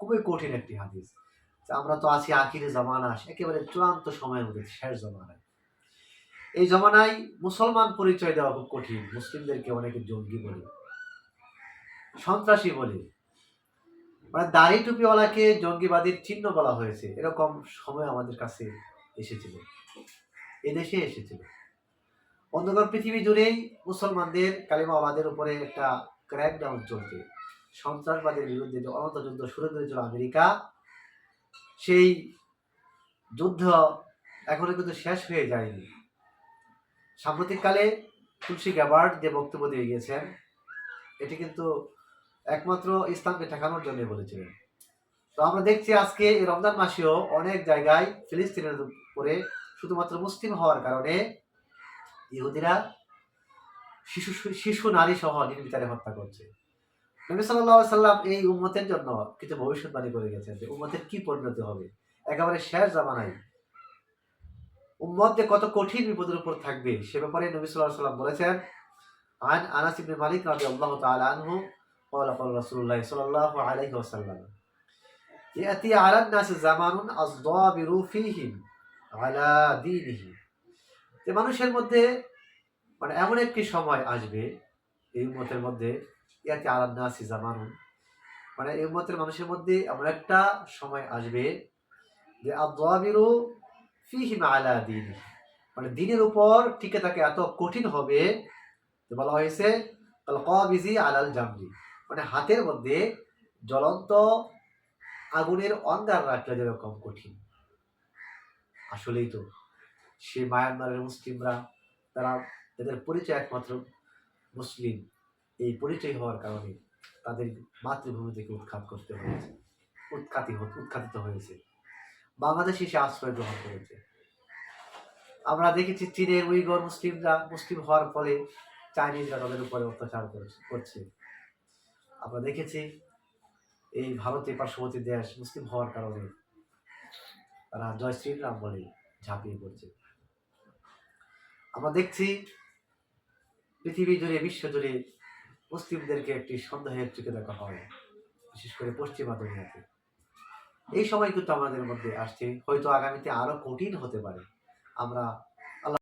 খুবই কঠিন একটি হাদিস। আমরা তো আছি আখিরে জমানা একেবারে চূড়ান্ত সময়ের মধ্যে, শেষ জমানায়। এই জমানায় মুসলমান পরিচয় দেওয়া খুব কঠিন, মুসলিমদেরকে অনেকে জঙ্গি বলে, সন্ত্রাসী বলে। মানে দাড়ি টুপিওয়ালাকে জঙ্গিবাদীর চিহ্ন বলা হয়েছে, এরকম সময় আমাদের কাছে এসেছিল। এদেশে এসেছিল। অন্ধকার পৃথিবী জুড়েই মুসলমানদের কালিমাওয়ালাদের উপরে একটা ক্র্যাকডাউন চলছে। সন্ত্রাসবাদের বিরুদ্ধে যে অনন্ত যুদ্ধ শুরু করেছিল আমেরিকা, সেই যুদ্ধ এখনও কিন্তু শেষ হয়ে যায়নি। সাম্প্রতিককালে তুলসী গ্যাবার্ড যে বক্তব্য দিয়ে গিয়েছেন, এটি কিন্তু একমাত্র ইসলামকে ঠেকানোর জন্য বলেছিলেন। তো আমরা দেখছি আজকে এই রমজান মাসেও অনেক জায়গায় ফিলিস্তিনের উপরে শুধুমাত্র মুসলিম হওয়ার কারণে ইহুদিরা শিশু শিশু, নারী সহ নির্বিচারে হত্যা করছে। নবী সাল্লাহ সাল্লাম এই উম্মতের জন্য কিছু ভবিষ্যৎবাণী করে গেছেন যে উম্মতের কি পরিণতি হবে একেবারে শেষ জামানায় উম্মত যে কত কঠিন বিপদের উপর থাকবে সে ব্যাপারে নবী সাল্লাহ সাল্লাম বলেছেন আন আনাস ইবনে মালিক রাদিয়াল্লাহু তাআলা আনহু قال قال رسول الله صلى الله عليه وسلم يأتي على الناس زمان الضابر فيهم على دينه যে মানুষের মধ্যে মানে এমন একটি সময় আসবে এই উম্মতের মধ্যে ইয়াতে আলান্নাসি জামানুন মানে এই উম্মতের মানুষের মধ্যে এমন একটা সময় আসবে যে আদাবিরু ফিহিম আলা দিন। মানে দিনের উপর টিকে থাকে এত কঠিন হবে বলা হয়েছে কবিজি আলাল জামরি। মানে হাতের মধ্যে জ্বলন্ত আগুনের অঙ্গার রাখলে যেরকম কঠিন। আসলেই তো সে মায়ানমারের মুসলিমরা, তারা তাদের পরিচয় একমাত্র মুসলিম। এই পরিচয় হওয়ার কারণে তাদের মাতৃভূমি থেকে উৎখাত করতে হয়েছে। উৎখাতি উৎখাতিত হয়েছে। বাংলাদেশে সে আশ্রয় গ্রহণ করেছে। আমরা দেখেছি চীনের উইগর মুসলিমরা মুসলিম হওয়ার ফলে চাইনিজরা তাদের উপরে অত্যাচার করেছে- আমরা দেখেছি এই ভারতের পার্শ্ববর্তী দেশ মুসলিম হওয়ার কারণে তারা জয় শ্রীরাম বলে ঝাঁপিয়ে পড়ছে। আমরা দেখছি পৃথিবী জুড়ে, বিশ্ব জুড়ে মুসলিমদেরকে একটি সন্দেহের চোখে দেখা হয়, বিশেষ করে পশ্চিমা দুনিয়াতে এই সময় কিন্তু আমাদের মধ্যে আসছে, হয়তো আগামীতে আরও কঠিন হতে পারে। আমরা